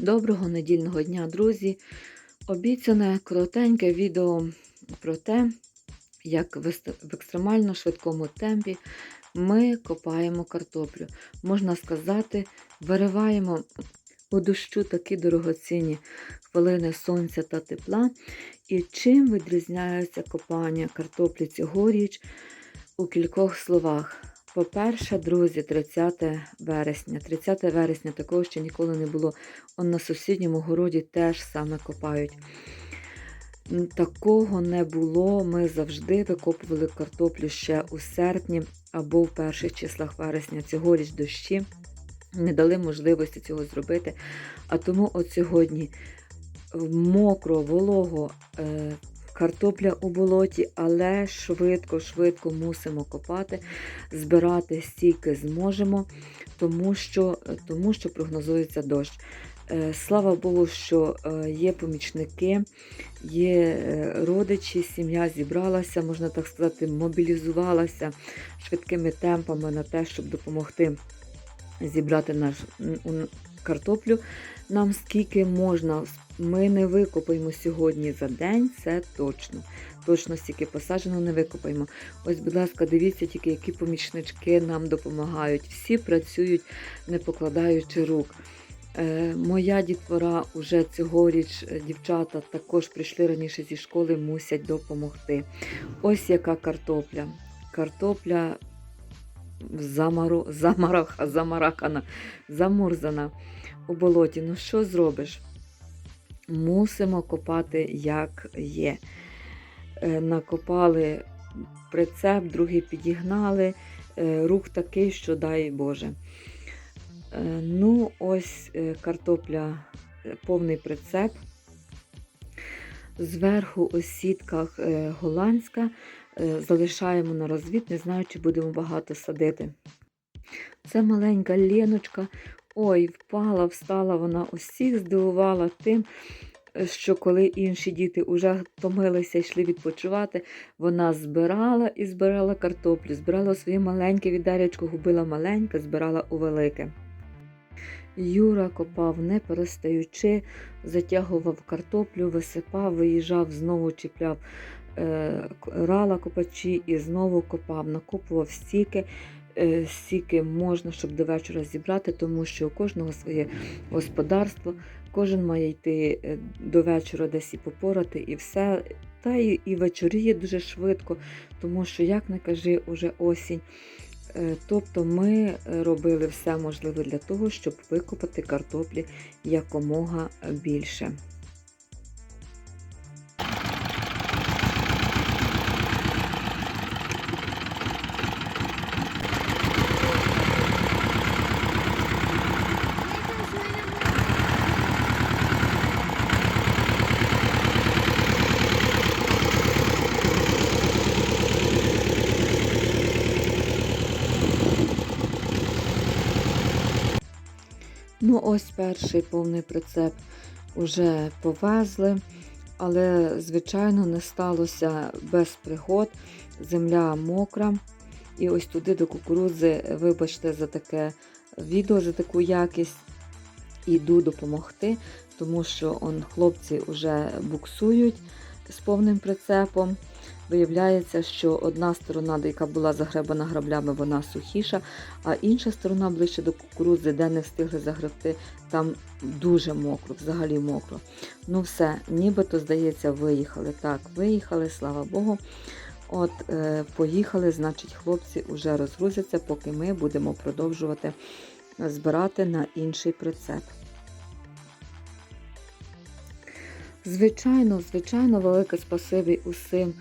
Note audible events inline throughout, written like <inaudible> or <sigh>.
Доброго недільного дня, друзі! Обіцяне коротеньке відео про те, як в екстремально швидкому темпі ми копаємо картоплю. Можна сказати, вириваємо у дощу такі дорогоцінні хвилини сонця та тепла. І чим відрізняється копання картоплі цьогоріч у кількох словах. По-перше, друзі, 30 вересня. 30 вересня такого ще ніколи не було. Он на сусідньому городі теж саме копають. Такого не було. Ми завжди викопували картоплю ще у серпні або в перших числах вересня. Цьогоріч дощі не дали можливості цього зробити. А тому от сьогодні мокро, волого, е, картопля у болоті, але швидко-швидко мусимо копати, збирати стільки зможемо, тому що, тому що прогнозується дощ. Е, Слава Богу, що е, є помічники, є е, родичі, сім'я зібралася, можна так сказати, мобілізувалася швидкими темпами на те, щоб допомогти зібрати наш картоплю. Нам скільки можна. Ми не викопаємо сьогодні за день, це точно. Точно стільки посаджено не викопаємо. Ось, будь ласка, дивіться тільки, які помічнички нам допомагають. Всі працюють, не покладаючи рук. Е, моя дітвора уже цьогоріч е, дівчата також прийшли раніше зі школи, мусять допомогти. Ось яка картопля. Картопля замару, замараха, <laughs> замаракана, замурзана у болоті. Ну що зробиш? Мусимо копати, як є. Е, Накопали прицеп, другий підігнали. Е, Рух такий, що дай Боже. Е, Ну, ось картопля, повний прицеп. Зверху ось сітка е, голландська. Залишаємо на розвід, не знаю, чи будемо багато садити. Це маленька Леночка. Ой, впала, встала, вона усіх здивувала тим, що коли інші діти вже втомилися, йшли відпочивати, вона збирала і збирала картоплю, збирала своє маленьке відеречко, губила маленьке, збирала у велике. Юра копав, не перестаючи, затягував картоплю, висипав, виїжджав, знову чіпляв е, рала копачі і знову копав, накопував стільки, е, можна, щоб до вечора зібрати, тому що у кожного своє господарство, кожен має йти е, до вечора десь і попорати, і все. Та і, і вечоріє дуже швидко, тому що, як не кажи, уже осінь. Е, Тобто ми робили все можливе для того, щоб викопати картоплі якомога більше. Ну, ось перший повний прицеп уже повезли, але, звичайно, не сталося без пригод. Земля мокра. І ось туди до кукурудзи, вибачте, за таке відео, за таку якість. Іду допомогти, тому що он, хлопці вже буксують з повним прицепом. Виявляється, що одна сторона, яка була загребана граблями, вона сухіша, а інша сторона ближче до кукурудзи, де не встигли загребти, там дуже мокро, взагалі мокро. Ну все, нібито, здається, виїхали. Так, виїхали, слава Богу. От, е, поїхали, значить, хлопці вже розгрузяться, поки ми будемо продовжувати збирати на інший прицеп. Звичайно, звичайно, велике спасибі усім,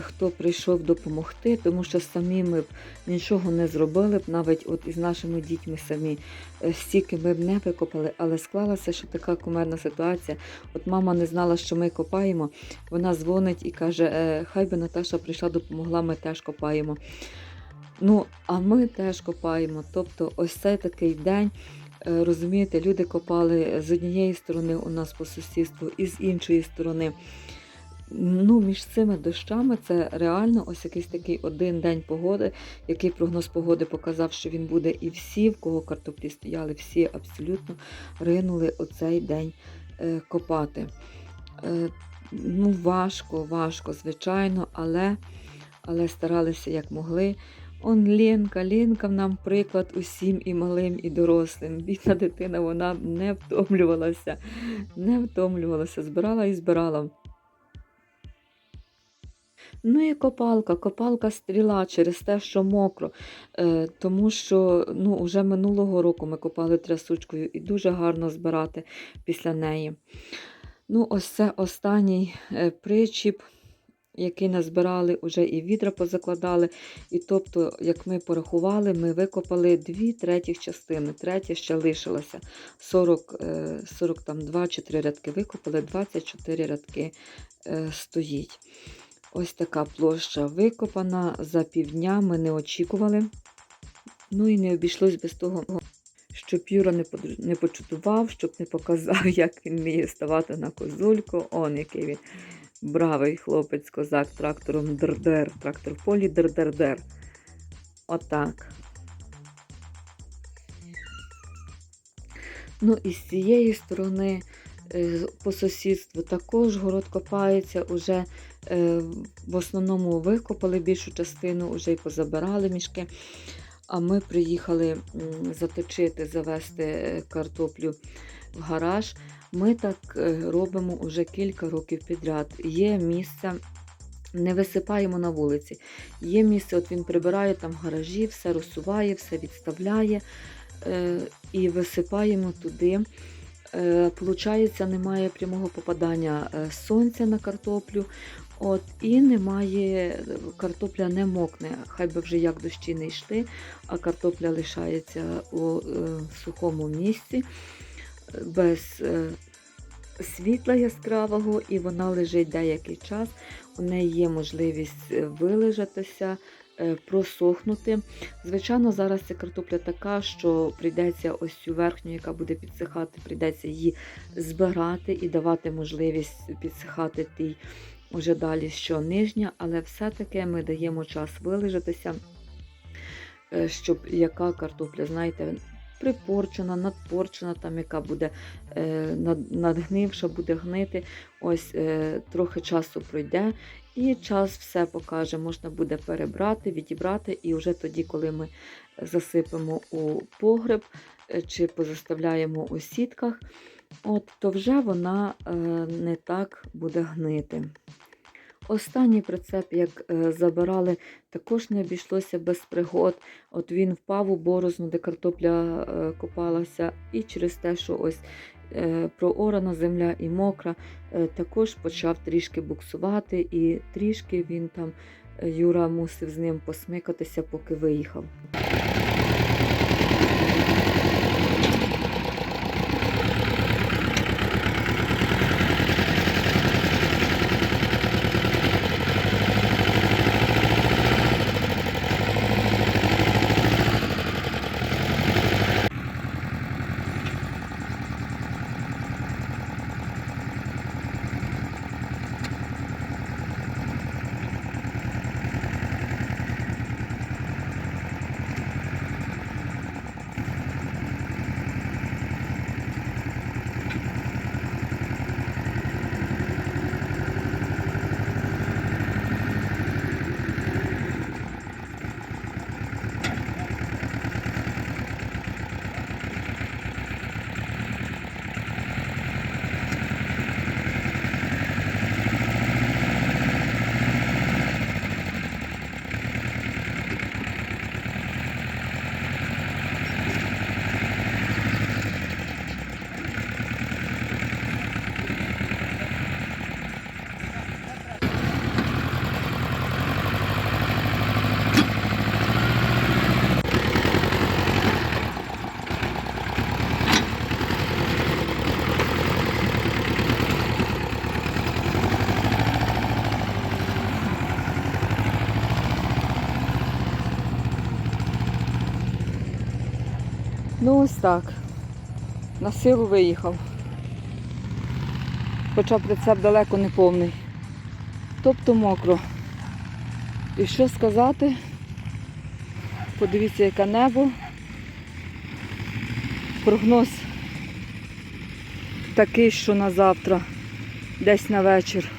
хто прийшов допомогти, тому що самі ми б нічого не зробили б, навіть от із нашими дітьми самі е, стільки ми б не викопали, але склалася ще така кумедна ситуація. От мама не знала, що ми копаємо. Вона дзвонить і каже: «Е, хай би Наташа прийшла, допомогла, ми теж копаємо. Ну, а ми теж копаємо. Тобто, ось цей такий день. Е, Розумієте, люди копали з однієї сторони у нас по сусідству і з іншої сторони. Ну, між цими дощами це реально ось якийсь такий один день погоди, який прогноз погоди показав, що він буде, і всі, в кого картоплі стояли, всі абсолютно ринули оцей день е, копати. Е, ну, важко, важко, звичайно, але, але старалися як могли. Он Ленка, Ленка нам приклад усім і малим, і дорослим. Бідна дитина, вона не втомлювалася, не втомлювалася, збирала і збирала. Ну і копалка, копалка стріла через те, що мокро. Е, тому що ну, вже минулого року ми копали трясучкою і дуже гарно збирати після неї. Ну, ось це останній е, причіп, який назбирали, вже і відра позакладали. І тобто, як ми порахували, ми викопали дві третіх частини. Третя ще лишилася. 40, е, 42 чи 3 рядки викопали, 24 рядки е, стоїть. Ось така площа викопана за півдня. Ми не очікували. Ну і не обійшлось без того, щоб Юра не почутував, щоб не показав, <laughs> як він вміє ставати на козульку. Он який він бравий хлопець, козак трактором дердер. Трактор в полі дер-дер-дер. Отак. Ну і з цієї сторони е, по сусідству також город копається. Уже в основному викопали більшу частину, вже й позабирали мішки. А ми приїхали заточити, завести е, картоплю в гараж. Ми так е, робимо вже кілька років підряд. Є місце, не висипаємо на вулиці. Є місце, от він прибирає там гаражі, все розсуває, все відставляє е, і висипаємо туди. Е, Получається, немає прямого попадання е, сонця на картоплю. От, і немає, картопля не мокне, хай би вже як дощі не йшли, а картопля лишається у е, сухому місці, без е, світла яскравого, і вона лежить деякий час. У неї є можливість е, вилежатися, е, просохнути. Звичайно, зараз ця картопля така, що прийдеться ось цю верхню, яка буде підсихати, прийдеться її збирати і давати можливість підсихати тій уже далі, що нижня, але все-таки ми даємо час вилежатися, е, щоб яка картопля, знаєте, припорчена, надпорчена, там яка буде е, надгнивша, буде гнити. Ось е, трохи часу пройде, і час все покаже. Можна буде перебрати, відібрати, і вже тоді, коли ми засипемо у погреб чи позаставляємо у сітках, от, то вже вона е, не так буде гнити. Останній прицеп, як е, забирали, також не обійшлося без пригод. От він впав у борозну, де картопля е, копалася, і через те, що ось е, проорана земля і мокра, е, також почав трішки буксувати, і трішки він там, е, Юра мусив з ним посмикатися, поки виїхав. Ось так. На силу виїхав. Хоча прицеп далеко не повний. тобто мокро. І що сказати? Подивіться, яке небо. Прогноз такий, що на завтра, десь на вечір.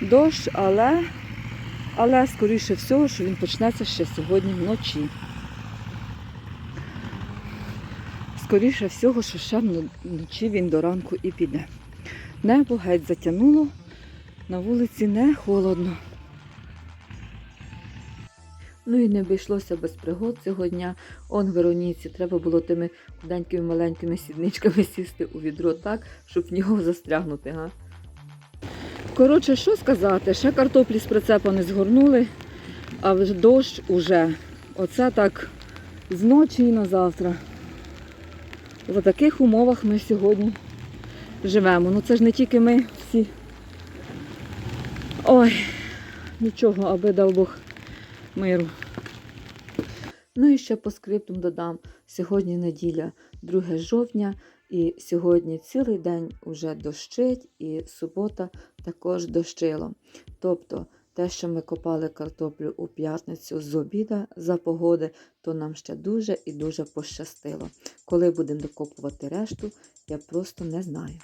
Дощ, але, але скоріше всього, що він почнеться ще сьогодні вночі. Скоріше всього, що ще вночі він до ранку і піде. Небо геть затягнуло, на вулиці не холодно. Ну і не обійшлося без пригод цього дня. Он Вероніці треба було тими худенькими маленькими сідничками сісти у відро так, щоб в нього застрягнути. Га? Коротше, що сказати, ще картоплі з прицепа не згорнули, а дощ уже. Оце так з ночі і на завтра. В таких умовах ми сьогодні живемо. Ну це ж не тільки ми всі. Ой, нічого, аби дав Бог миру. Ну і ще по скриптум додам. Сьогодні неділя, 2 жовтня, і сьогодні цілий день уже дощить, і субота також дощило. Тобто те, що ми копали картоплю у п'ятницю з обіда за погоди, то нам ще дуже і дуже пощастило. Коли будемо докопувати решту, я просто не знаю.